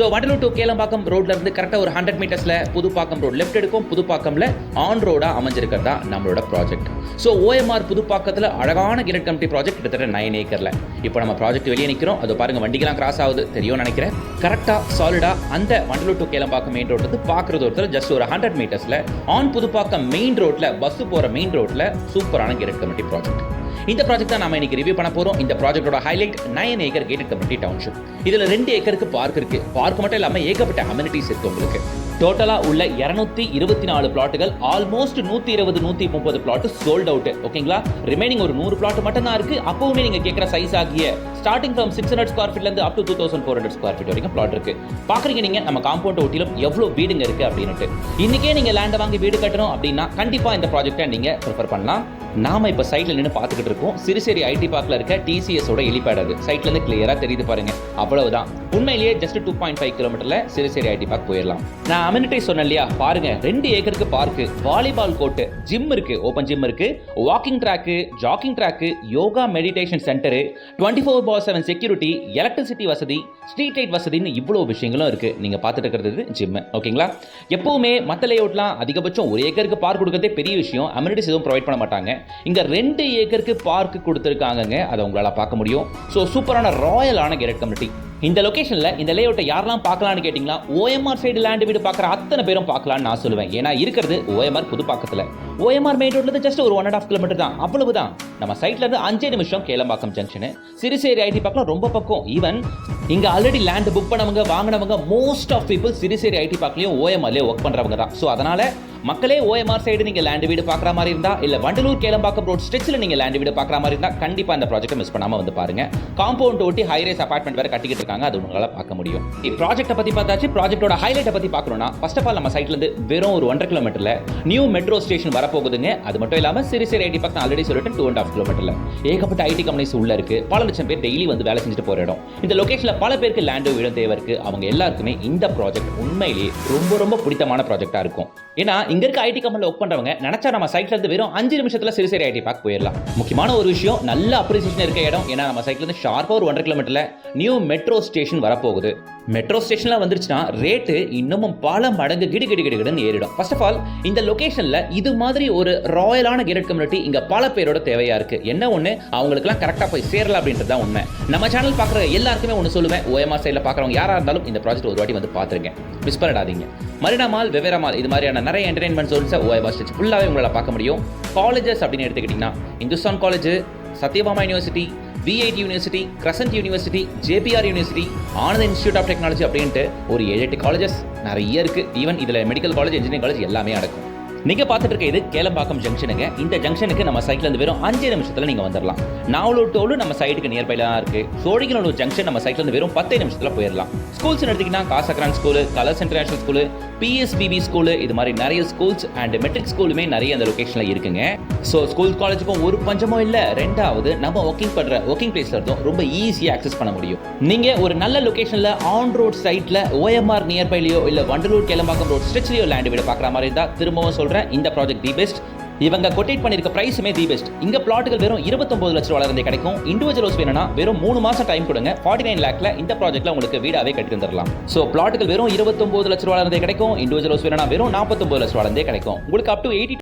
So Vandalur to Kelambakkam ரோட்ல இருந்து கரெக்டாக ஒரு ஹண்ட்ரட் மீட்டர்ஸ்ல புதுப்பாக்கம் ரோட் லெஃப்ட் எடுக்கும். புதுப்பாக்கம்ல ஆன் ரோடா அமைஞ்சிருக்கிறதா நம்மளோட ப்ராஜெக்ட் ஸோ ஓஎம்ஆர் புதுப்பாக்கத்தில் அழகான கிரட் கமிட்டி ப்ராஜெக்ட் கிட்டத்தட்ட நைன் ஏக்கர்ல இப்போ நம்ம ப்ராஜெக்ட் வெளியே நிற்கிறோம் அது பாருங்க வண்டிகளாம் கிராஸ் ஆகுது. தெரியும் நினைக்கிறேன். கரெக்டாக சாலிடா அந்த Vandalur to Kelambakkam main road வந்து பார்க்குறது ஒருத்தர் ஜஸ்ட் ஒரு ஹண்ட்ரட் மீட்டர்ஸ்ல ஆன் புதுப்பாக்கம் மெயின் ரோட்ல பஸ் போகிற மெயின் ரோட்ல சூப்பரான கிரட் கமிட்டி ப்ராஜெக்ட் இந்த ப்ராஜெக்ட் தான் நாம இன்னைக்கு ரிவ்யூ பண்ண போறோம். இந்த ப்ராஜெக்டோட highlight nine acre gated community township இதுல ரெண்டு ஏக்கருக்கு பார்க் இருக்கு. பார்க் மட்டும் இல்லாம ஏகப்பட்ட அமெனிட்டிஸ் இருக்கு உங்களுக்கு. டோட்டலா உள்ள இருநூத்தி இருபத்தி நாலு பிளாட்டுகள் ஆல்மோஸ்ட் நூத்தி இருபது நூத்தி முப்பது பிளாட் சோல்ட் அவுட் ஓகேங்களா ரிமைனிங் ஒரு நூறு பிளாட் மட்டும் தான் இருக்கு. அப்பவுமே நீங்க கேட்குற சைஸ் ஆகிய starting from six hundred square ஃபீட்ல இருந்து up to two thousand four hundred square feet வரைக்கும் பிளாட் இருக்கு. பாக்குறீங்க நீங்க நம்ம காம்பவுண்ட் ஒட்டிலும் எவ்வளவு வீடுங்க இருக்கு அப்படின்னுட்டு. இன்னைக்கே நீங்க லேண்டை வாங்கி வீடு கட்டணும் அப்படின்னா கண்டிப்பா இந்த ப்ராஜெக்டை நீங்க ப்ரிஃபர் பண்ணலாம். நாம இப்ப சைட்ல நின்று பார்த்துக்கிட்டு இருக்கோம். சிறுசேரி ஐடி பார்க்கில் இருக்க டிசிஎஸ் ஓட எலிபேட் அது. சைட்ல இருந்து கிளியரா தெரியுது பாருங்க. அவ்வளவுதான். உண்மையிலேயே ஜஸ்ட் டூ பாயிண்ட் ஃபைவ் கிலோமீட்டர்ல சிறுசேரி ஐடி பார்க் போயிடலாம் நான் அமினிட்டி சொன்னேன் இல்லையா? பாருங்க ரெண்டு ஏக்கருக்கு பார்க்கு வாலிபால் கோர்ட்டு ஜிம் இருக்கு ஓப்பன் ஜிம் இருக்கு walking track jogging track yoga meditation centre twenty four by seven security electricity வசதி ஸ்ட்ரீட் லைட் வசதின்னு இவ்வளோ விஷயங்களும் இருக்கு. நீங்க பார்த்துட்டு இருக்கிறது ஜிம் ஓகேங்களா எப்பவுமே மற்ற லேஅவுட்லாம் அதிகபட்சம் ஒரு ஏக்கருக்கு பார்க் கொடுக்கறதே பெரிய விஷயம். அமினிட்டிஸ் எதுவும் ப்ரொவைட் பண்ண மாட்டாங்க. இங்க ரெண்டு ஏக்கருக்கு பார்க் கொடுத்துருக்காங்கங்க அதை உங்களால பார்க்க முடியும். ஸோ சூப்பரான ராயலான கெரட் கம்யூனிட்டி இந்த லொக்கேஷனில் இந்த லேஅவுட்டை யாரெல்லாம் பார்க்கலான்னு கேட்டிங்கன்னா ஓஎம்ஆர் சைடு லேண்ட் வீடு பார்க்குற அத்தனை பேரும் பார்க்கலாம்னு நான் சொல்லுவேன். ஏன்னா இருக்கிறது ஓஎம்ஆர் புதுப்பாக்கத்தில் ஓஎம்ஆர் மெயின் ரோட்லேருந்து ஜஸ்ட் ஒரு ஒன் அண்ட் ஆஃப் கிலோமீட்டர் தான். அவ்வளவுதான். நம்ம சைட்லேருந்து அஞ்சே நிமிஷம் கேளம்பாக்கம் ஜங்ஷனு சிறுசேரி ஐடி பார்க்கலாம் ரொம்ப பக்கம். ஈவன் இங்கே ஆல்ரெடி லேண்ட் புக் பண்ணவங்க வாங்கினவங்க most of people Siruseri IT பார்க்கலையும் ஓஎம்ஆர்லேயே ஒர்க் பண்ணுறவங்க தான். ஸோ அதனால் மக்களே ஓஎம்ஆர் சைடு நீங்க லேண்ட் வீடு பார்க்குற மாதிரி இருந்தா இல்ல வண்டலூர் கேளம்பாக்கம் ரோட் ஸ்ட்ரெச்சில் நீங்க லேண்ட் வீடு பார்க்குற மாதிரி இருந்தா கண்டிப்பா அந்த ப்ராஜெக்ட் மிஸ் பண்ணாம வந்து பாருங்க. காம்பவுண்ட் ஒட்டி ஹைரேஸ் அபார்ட்மெண்ட் வேற கட்டிக்கிட்டு இருக்காங்க அது உங்களால பார்க்க முடியும். ப்ராஜெக்ட்டை பத்தி பார்த்தாச்சு. ப்ராஜெக்ட்டோட ஹைலைட்டை பத்தி பார்க்கணும்னா ஃபர்ஸ்ட் ஆஃப் ஆல் நம்ம சைட்ல இருந்து வெறும் ஒரு ஒன்றரை கிலோமீட்டர்ல நியூ மெட்ரோ ஸ்டேஷன் வரப்போகுதுங்க. அது மட்டும் இல்லாம சிறுசேரி ஐடி பக்கம் ஆல்ரெடி சொல்லிட்டு டூ அண்ட் ஆஃப் கிலோமீட்டர்ல ஏகப்பட்ட ஐடி கம்பெனிஸ் உள்ள இருக்கு. பல லட்சம் பேர் டெய்லி வந்து வேலை செஞ்சுட்டு போற இடம். இந்த லொகேஷன்ல பல பேருக்கு லேண்டு வீடும் தேவை இருக்கு. அவங்க எல்லாருக்குமே இந்த ப்ராஜெக்ட் உண்மையிலேயே ரொம்ப ரொம்ப பிடித்தமான ப்ராஜெக்டா இருக்கும். ஏன்னா இங்க இருக்க ஐடி கம்பெனியில் ஒர்க் பண்றவங்க நினைச்சா நம்ம சைட்ல இருந்து வெறும் அஞ்சு நிமிஷத்துல சிறு ஐடி பார்க்க போயிடலாம். முக்கியமான ஒரு விஷயம் நல்ல அப்ரிசியேஷன் இருக்க இடம். ஏன்னா நம்ம சைட்ல இருந்து ஷார்ப்பா ஒரு ஒன்றரை கிலோமீட்டர்ல நியூ மெட்ரோ ஸ்டேஷன் வரப்போகுது. மெட்ரோ ஸ்டேஷன்லாம் வந்துருச்சுன்னா ரேட்டு இன்னமும் பல மடங்கு கிடு கிடு கிடுன்னு ஏறிடும். ஃபர்ஸ்ட் ஆஃப் ஆல் இந்த லொக்கேஷனில் இது மாதிரி ஒரு ராயலான கேரட் கம்யூனிட்டி இங்கே பல பேரோட தேவையாக இருக்குது என்ன ஒன்று அவங்களுக்குலாம் கரெக்டாக போய் சேரல அப்படின்றது தான் உண்மை. நம்ம சேனல் பார்க்குற எல்லாருக்குமே ஒன்று சொல்லுவேன். ஓஎம்ஆர் சைடில் பார்க்குறவங்க யாராக இருந்தாலும் இந்த ப்ராஜெக்ட் ஒரு வாட்டி வந்து பார்த்துருங்க. மிஸ் பண்ணிடாதீங்க. மரினா மால் வெவ்வேறு மால் இது மாதிரியான நிறைய என்டர்டைன்மெண்ட் ஜோன்ஸை ஓஎம்ஆர் ஸ்டேஜ் ஃபுல்லாகவே உங்களால் பார்க்க முடியும். காலேஜஸ் அப்படின்னு எடுத்துக்கிட்டிங்கன்னா Hindustan college Sathyabama university VIT university crescent university JBR university Anand institute of technology அப்படின்ட்டு ஒரு ஏழு எட்டு காலேஜஸ் நிறைய இருக்குது ஈவன் இதில் மெடிக்கல் காலேஜ் இன்ஜினியரிங் காலேஜ் எல்லாமே அடக்கும். நீங்கள் பார்த்துட்டு இருக்க இது கேளம்பாக்கம் ஜங்ஷனுங்க இந்த ஜங்ஷனுக்கு நம்ம சைட்ல இருந்து வெறும் அஞ்சு நிமிஷத்தில் நீங்கள் வந்துடலாம் நாவலூர் டோலு நம்ம சைடுக்கு நியர்பைல தான் இருக்கு. சோழிகளோட ஜங்ஷன் நம்ம சைட்ல இருந்து வெறும் பத்து நிமிஷத்தில் போயிடலாம் ஸ்கூல்ஸ் எடுத்திங்கன்னா Casagrand school colours international school PSBB school இது மாதிரி நிறைய ஸ்கூல்ஸ் அண்ட் மெட்ரிக் ஸ்கூலுமே நிறைய அந்த லொகேஷன்ல இருக்குங்க. ஸோ ஸ்கூல் காலேஜுக்கும் ஒரு பஞ்சமும் இல்லை. ரெண்டாவது நம்ம ஒர்க்கிங் பண்ணுற ஒர்க்கிங் பிளேஸ்ல இருந்தும் ரொம்ப ஈஸியாக அக்சஸ் பண்ண முடியும். நீங்க ஒரு நல்ல லொக்கேஷனில் ஆன் ரோட் சைட்டில் ஓஎம்ஆர் நியர்பைலையோ இல்லை வண்டலூர் கேளம்பாக்கம் ரோட் ஸ்ட்ரெச்லையோ லேண்ட் வீடு பார்க்குற மாதிரி இருந்தால் திரும்பவும் சொல்றேன் இந்த ப்ராஜெக்ட் தி பெஸ்ட் இவங்க கொட்டேட் பண்ணிருக்க ப்ரைஸுமே தி பெஸ்ட் இங்கே பிளாட்டுகள் வெறும் இருபத்தொன்பது லட்ச ரூபாய் இருந்தே கிடைக்கும். இண்டிவிஜுவல் ஹவுஸ் வேணும்னா வெறும் மூணு மாசம் டைம் கொடுங்க. ஃபார்ட்டி நைன் லேக்ல இந்த ப்ராஜெக்ட்ல உங்களுக்கு வீடாவே கட்டி தந்துடலாம் ஸோ பிளாட்டுகள் வெறும் இருபத்தொன்பது லட்ச ரூபாய் இருந்தே கிடைக்கும். இண்டிவிஜுவல் ஹவுஸ் வேணும்னா வெறும் நாற்பத்தொம்பது லட்ச ரூபாய் இருந்தே கிடைக்கும். உங்களுக்கு அப் டு எயிட்டி